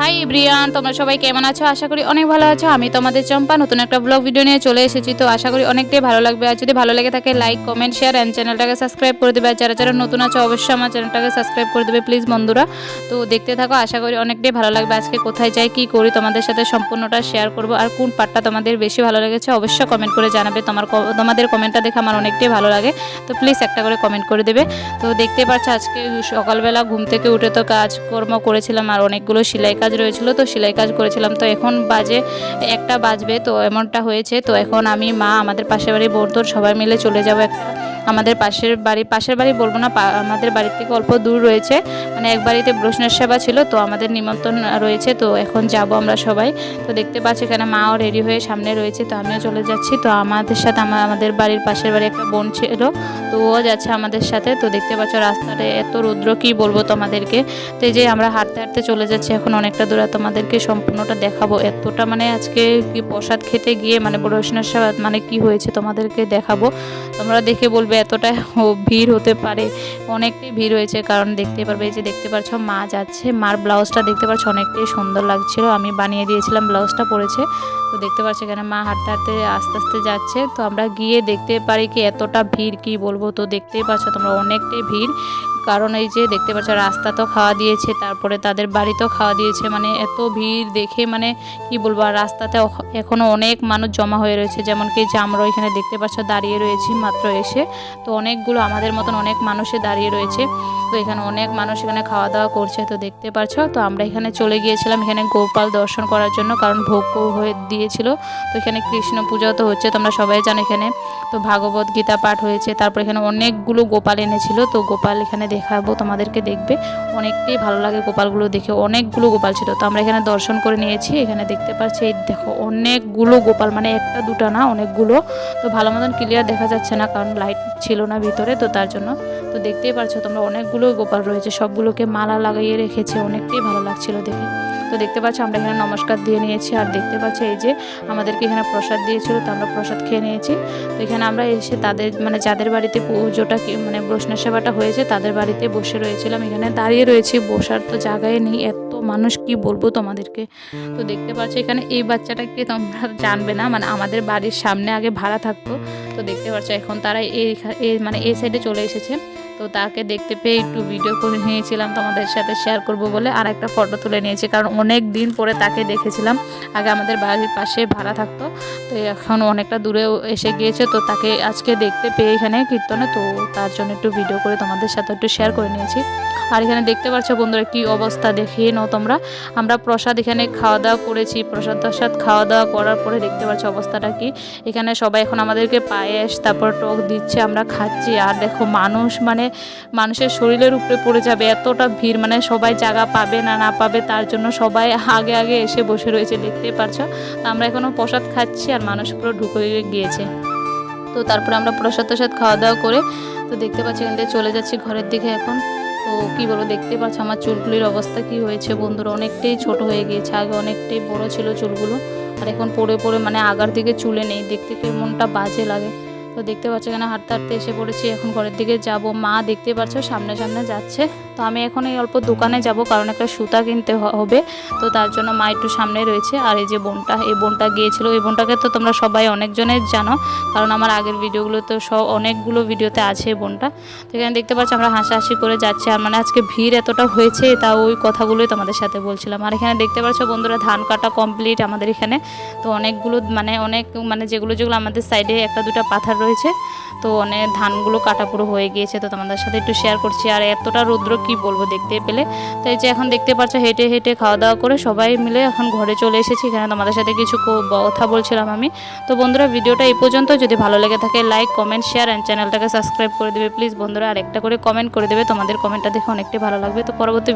High Brian তোমরা সবাই কেমন আছো? আশা করি অনেক ভালো আছো। আমি তোমাদের চম্পা, নতুন একটা ব্লগ ভিডিও নিয়ে চলে এসেছি। তো আশা করি অনেকটাই ভালো লাগবে। আর যদি ভালো লেগে থাকে লাইক কমেন্ট শেয়ার অ্যান্ড চ্যানেলটাকে সাবস্ক্রাইব করে দেবে। আর যারা যারা নতুন আছো, অবশ্যই আমার চ্যানেলটাকে সাবস্ক্রাইব করে দেবে প্লিজ বন্ধুরা। তো দেখতে থাকো, আশা করি অনেকটাই ভালো লাগবে। আজকে কোথায় যাই, কি করি, তোমাদের সাথে সম্পূর্ণটা শেয়ার করব। আর কোন পার্টটা তোমাদের বেশি ভালো লেগেছে, অবশ্যই কমেন্ট করে জানাবে। তোমার তোমাদের কমেন্টটা দেখে আমার অনেকটাই ভালো লাগে। তো প্লিজ একটা করে কমেন্ট করে দেবে। তো দেখতে পাচ্ছ, আজকে সকালবেলা ঘুম থেকে উঠে তো কাজকর্ম করেছিলাম, আর অনেকগুলো সেলাই কাজ রয়েছিল, তো সেলাই কাজ করেছিলাম। তো এখন বাজে একটা বাজবে, তো এমনটা হয়েছে। তো এখন আমি, মা, আমাদের পাশের বাড়ি বোরদোর সবাই মিলে চলে যাব একটা আমাদের পাশের বাড়ি পাশের বাড়ি বলব না আমাদের বাড়ির থেকে অল্প দূর রয়েছে। মানে এক বাড়িতে প্রশ্নের সেবা ছিল, তো আমাদের নিমন্ত্রণ রয়েছে, তো এখন যাব আমরা সবাই। তো দেখতে পাচ্ছি এখানে মাও রেডি হয়ে সামনে রয়েছে, তো আমিও চলে যাচ্ছি। তো আমাদের সাথে আমাদের বাড়ির পাশের বাড়ি একটা বোন ছিল, তো ও যাচ্ছে আমাদের সাথে। তো দেখতে পাচ্ছ রাস্তাটা এত রুদ্র, কি বলব তোমাদেরকে? তো যে আমরা হাঁটতে হাঁটতে চলে যাচ্ছি, এখন অনেকটা দূরে। তোমাদেরকে সম্পূর্ণটা দেখাবো। এতটা মানে আজকে কি প্রসাদ খেতে গিয়ে মানে বড় সাবাদ মানে কি হয়েছে তোমাদেরকে দেখাবো। তোমরা দেখে বলবে এতটা ও- ভিড় হতে পারে। অনেকটাই ভিড় হয়েছে, কারণ দেখতে পারবে যে দেখতে পাচ্ছ মা যাচ্ছে। মার ব্লাউজটা দেখতে পাচ্ছ অনেকটাই সুন্দর লাগছিল। আমি বানিয়ে দিয়েছিলাম, ব্লাউজটা পরেছে। তো দেখতে পাচ্ছি এখানে মা হাঁটতে হাঁটতে আস্তে আস্তে যাচ্ছে। তো আমরা গিয়ে দেখতে পারি কি এতটা ভিড়, কি বলব? তো দেখতেই পাচ্ছ তোমরা অনেকটাই ভিড়। কারণ এই যে দেখতে পাচ্ছ, রাস্তা তো খাওয়া দিয়েছে, তারপরে তাদের বাড়িতেও খাওয়া দিয়েছে মানে এত ভিড় দেখে মানে কি বলব, আর রাস্তাতে এখনও অনেক মানুষ জমা হয়ে রয়েছে, যেমন কি যে আমরা এখানে দেখতে পাচ্ছ দাঁড়িয়ে রয়েছি মাত্র এসে। তো অনেকগুলো আমাদের মতন অনেক মানুষে দাঁড়িয়ে রয়েছে, তো এখানে অনেক মানুষ এখানে খাওয়া দাওয়া করছে, তো দেখতে পাচ্ছ, তো আমরা এখানে চলে গিয়েছিলাম এখানে গোপাল দর্শন করার জন্য, কারণ ভোগ হয়ে দিয়েছিল, তো এখানে কৃষ্ণ পূজা তো হচ্ছে, তোমরা সবাই জানো এখানে, তো ভাগবত গীতা পাঠ হয়েছে, তারপর এখানে অনেকগুলো গোপাল এনেছিল, তো গোপাল এখানে দেখাবো, তোমাদেরকে দেখবে। অনেকটাই ভালো লাগে গোপালগুলো দেখে, অনেকগুলো গোপাল ছিল। তো আমরা এখানে দর্শন করে নিয়েছি, এখানে দেখতে পাচ্ছি, এই দেখো, অনেকগুলো গোপাল মানে একটা, দুটো না, অনেকগুলো। তো ভালো মতন ক্লিয়ার দেখা যাচ্ছে না, কারণ লাইট ছিল না ভিতরে, তো তার জন্য। তো দেখতেই পারছ তোমরা, অনেকগুলো গোপাল রয়েছে, সবগুলোকে মালা লাগিয়ে রেখেছে, অনেকটাই ভালো লাগছিল দেখে। তো দেখতে পাচ্ছ, আমরা এখানে নমস্কার দিয়ে নিয়েছি, আর দেখতে পাচ্ছ, এই যে আমাদেরকে এখানে প্রসাদ দিয়েছিল, তো আমরা প্রসাদ খেয়ে নিয়েছি। তো এখানে আমরা এসে তাদের মানে যাদের বাড়িতে পুজোটা মানে বৈষ্ণব সেবাটা হয়েছে, তাদের বাড়িতে বসে রয়েছিলাম, এখানে দাঁড়িয়ে রয়েছি। বসার তো জায়গায় নেই, এত মানুষ, কি বলব তোমাদেরকে? তো দেখতে পাচ্ছ এখানে এই বাচ্চাটাকে তোমরা জানবে না? মানে আমাদের বাড়ির সামনে আগে ভাড়া থাকতো। তো দেখতে পাচ্ছ এখন তারা এই মানে এই সাইডে চলে এসেছে। তো তাকে দেখতে পেয়ে একটু ভিডিও করে নিয়েছিলাম তোমাদের সাথে শেয়ার করব বলে আর একটা ফটো তুলে নিয়েছি। কারণ অনেক দিন পরে তাকে দেখেছিলাম। আগে আমাদের বাড়ির পাশে ভাড়া থাকতো। তো এখন অনেকটা দূরে এসে গিয়েছে তো তাকে আজকে দেখতে পেয়ে এখানে কীর্তনে তো তার জন্য একটু ভিডিও করে তোমাদের সাথে একটু শেয়ার করে নিয়েছি। আর এখানে দেখতে পাচ্ছ বন্ধুরা কি অবস্থা দেখিয়ে নাও তোমরা। আমরা প্রসাদ এখানে খাওয়া দাওয়া করেছি। প্রসাদ প্রসাদ খাওয়া দাওয়া করার পরে দেখতে পাচ্ছ অবস্থাটা কি। এখানে সবাই এখন আমাদেরকে পায়েস, তারপর টক দিচ্ছে, আমরা খাচ্ছি। আর দেখো মানুষ মানে মানুষের শরীরের উপরে পড়ে যাবে, এতটা ভিড় মানে সবাই জায়গা পাবে না না পাবে, তার জন্য সবাই আগে আগে এসে বসে রয়েছে, দেখতে পারছ তো আমরা এখনও প্রসাদ খাচ্ছি আর মানুষ পুরো ঢুকে গিয়েছে। তো তারপরে আমরা প্রসাদ প্রসাদ খাওয়া দাওয়া করে, তো দেখতে পাচ্ছি, এখান চলে যাচ্ছি ঘরের দিকে এখন। তো কি বলব, দেখতে পাচ্ছ আমার চুলগুলির অবস্থা কি হয়েছে বন্ধুরা? অনেকটাই ছোট হয়ে গিয়েছে, আগে অনেকটাই বড় ছিল চুলগুলো, আর এখন পড়ে পড়ে মানে আগার দিকে চুলে নেই, দেখতে কেমনটা বাজে লাগে। তো দেখতে পাচ্ছ এখানে হাঁটতে হাঁটতে এসে পড়েছি। এখন ঘরের দিকে যাব। মা দেখতে পাচ্ছ সামনে সামনে যাচ্ছে। তো আমি এখন এই অল্প দোকানে যাব কারণ একটা সুতা কিনতে হবে। তো তার জন্য মা একটু সামনে রয়েছে। আর এই যে বোনটা, এই বোনটা গিয়েছিল। এই বোনটাকে তো তোমরা সবাই অনেকজনের জানো। কারণ আমার আগের ভিডিওগুলো তো সব অনেকগুলো ভিডিওতে আছে এই বোনটা। তো এখানে দেখতে পাচ্ছ আমরা হাসাহাসি করে যাচ্ছি। আর মানে আজকে ভিড় এতটা হয়েছে, তা ওই কথাগুলোই তোমাদের সাথে বলছিলাম। আর এখানে দেখতে পাচ্ছ বন্ধুরা, ধান কাটা কমপ্লিট আমাদের এখানে। তো অনেকগুলো মানে অনেক মানে যেগুলো যেগুলো আমাদের সাইডে একটা দুটা পাথর রয়েছে। তো অনেক ধানগুলো কাটা পুরো হয়ে গিয়েছে, তো তোমাদের সাথে একটু শেয়ার করছি। আর এতটা রৌদ্র কি বলব দেখতে পেলে? তো এই যে এখন দেখতে পাচ্ছ, হেঁটে হেঁটে খাওয়া দাওয়া করে সবাই মিলে এখন ঘরে চলে এসেছি। এখানে তোমাদের সাথে কিছু কথা বলছিলাম আমি। তো বন্ধুরা, ভিডিওটা এই পর্যন্ত। যদি ভালো লেগে থাকে লাইক কমেন্ট শেয়ার অ্যান্ড চ্যানেলটাকে সাবস্ক্রাইব করে দেবে। প্লিজ বন্ধুরা আর একটা করে কমেন্ট করে দেবে। তোমাদের কমেন্টটা দেখে অনেকটাই ভালো লাগবে। তো পরবর্তী